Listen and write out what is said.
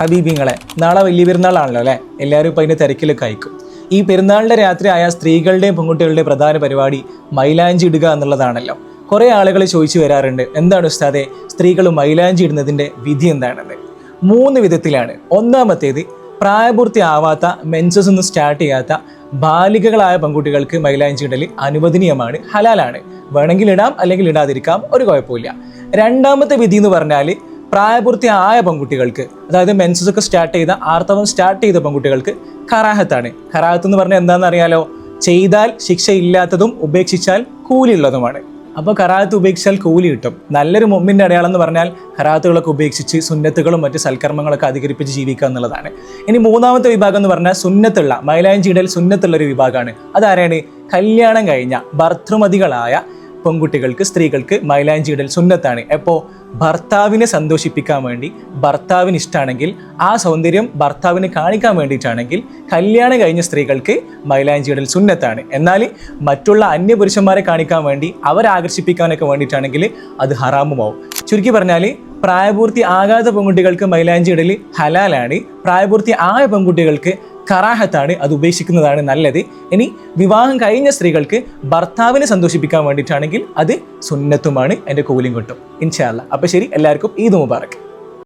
ഹബീബിങ്ങളെ നാളെ വലിയ പെരുന്നാളാണല്ലോ അല്ലേ? എല്ലാവരും ഇപ്പം അതിന്റെ തിരക്കിലൊക്കെ അയക്കും ഈ പെരുന്നാളിന്റെ രാത്രി ആയ സ്ത്രീകളുടെയും പെൺകുട്ടികളുടെയും പ്രധാന പരിപാടി മൈലാഞ്ചി ഇടുക എന്നുള്ളതാണല്ലോ. കുറേ ആളുകൾ ചോദിച്ചു വരാറുണ്ട് എന്താണ് ഉസ്താദെ സ്ത്രീകൾ മൈലാഞ്ചി ഇടുന്നതിന്റെ വിധി എന്താണെന്ന്. മൂന്ന് വിധത്തിലാണ്. ഒന്നാമത്തേത് പ്രായപൂർത്തി ആവാത്ത മെൻസസ് ഒന്നും സ്റ്റാർട്ട് ചെയ്യാത്ത ബാലികകളായ പെൺകുട്ടികൾക്ക് മൈലാഞ്ചി ഇടൽ അനുവദനീയമാണ് ഹലാലാണ്. വേണമെങ്കിൽ ഇടാം അല്ലെങ്കിൽ ഇടാതിരിക്കാം ഒരു കുഴപ്പമില്ല. രണ്ടാമത്തെ വിധി എന്ന് പറഞ്ഞാൽ പ്രായപൂർത്തി ആയ പെൺകുട്ടികൾക്ക് അതായത് മെൻസസ് ഒക്കെ സ്റ്റാർട്ട് ചെയ്ത ആർത്തവം സ്റ്റാർട്ട് ചെയ്ത പെൺകുട്ടികൾക്ക് കറാഹത്താണ്. കറാഹത്ത് എന്ന് പറഞ്ഞാൽ എന്താണെന്ന് അറിയാലോ ചെയ്താൽ ശിക്ഷയില്ലാത്തതും ഉപേക്ഷിച്ചാൽ കൂലിയുള്ളതുമാണ്. അപ്പോൾ കറാഹത്ത് ഉപേക്ഷിച്ചാൽ കൂലി കിട്ടും. നല്ലൊരു മുമ്പിന്റെ അടയാളം എന്ന് പറഞ്ഞാൽ കറാത്തുകളൊക്കെ ഉപേക്ഷിച്ച് സുന്നത്തുകളും മറ്റ് സൽക്കർമ്മങ്ങളൊക്കെ അധികരിപ്പിച്ച് ജീവിക്കുക എന്നുള്ളതാണ്. ഇനി മൂന്നാമത്തെ വിഭാഗം എന്ന് പറഞ്ഞാൽ സുന്നത്തുള്ള മൈലാഞ്ചിയുടെ സുന്നത്തുള്ള ഒരു വിഭാഗമാണ്. അതാരാണ്? കല്യാണം കഴിഞ്ഞ ഭർത്തൃമതികളായ പെൺകുട്ടികൾക്ക് സ്ത്രീകൾക്ക് മൈലാഞ്ചി ഇടൽ സുന്നത്താണ്. അപ്പോൾ ഭർത്താവിനെ സന്തോഷിപ്പിക്കാൻ വേണ്ടി ഭർത്താവിന് ഇഷ്ടമാണെങ്കിൽ ആ സൗന്ദര്യം ഭർത്താവിന് കാണിക്കാൻ വേണ്ടിയിട്ടാണെങ്കിൽ കല്യാണം കഴിഞ്ഞ സ്ത്രീകൾക്ക് മൈലാഞ്ചി ഇടൽ സുന്നത്താണ്. എന്നാൽ മറ്റുള്ള അന്യപുരുഷന്മാരെ കാണിക്കാൻ വേണ്ടി അവരെ ആകർഷിപ്പിക്കാനൊക്കെ വേണ്ടിയിട്ടാണെങ്കിൽ അത് ഹറാമുമാവും. ചുരുക്കി പറഞ്ഞാൽ പ്രായപൂർത്തി ആകാത്ത പെൺകുട്ടികൾക്ക് മൈലാഞ്ചി ഇടൽ ഹലാലാണ്. പ്രായപൂർത്തി ആയ പെൺകുട്ടികൾക്ക് കറാഹത്താണ് അത് ഉപേക്ഷിക്കുന്നതാണ് നല്ലത്. ഇനി വിവാഹം കഴിഞ്ഞ സ്ത്രീകൾക്ക് ഭർത്താവിനെ സന്തോഷിപ്പിക്കാൻ വേണ്ടിയിട്ടാണെങ്കിൽ അത് സുന്നത്തുമാണ് എന്റെ കൂലിയും കിട്ടും. ഇൻഷാല്ല അപ്പോൾ ശരി എല്ലാവർക്കും ഈദ് മുബാറക്ക്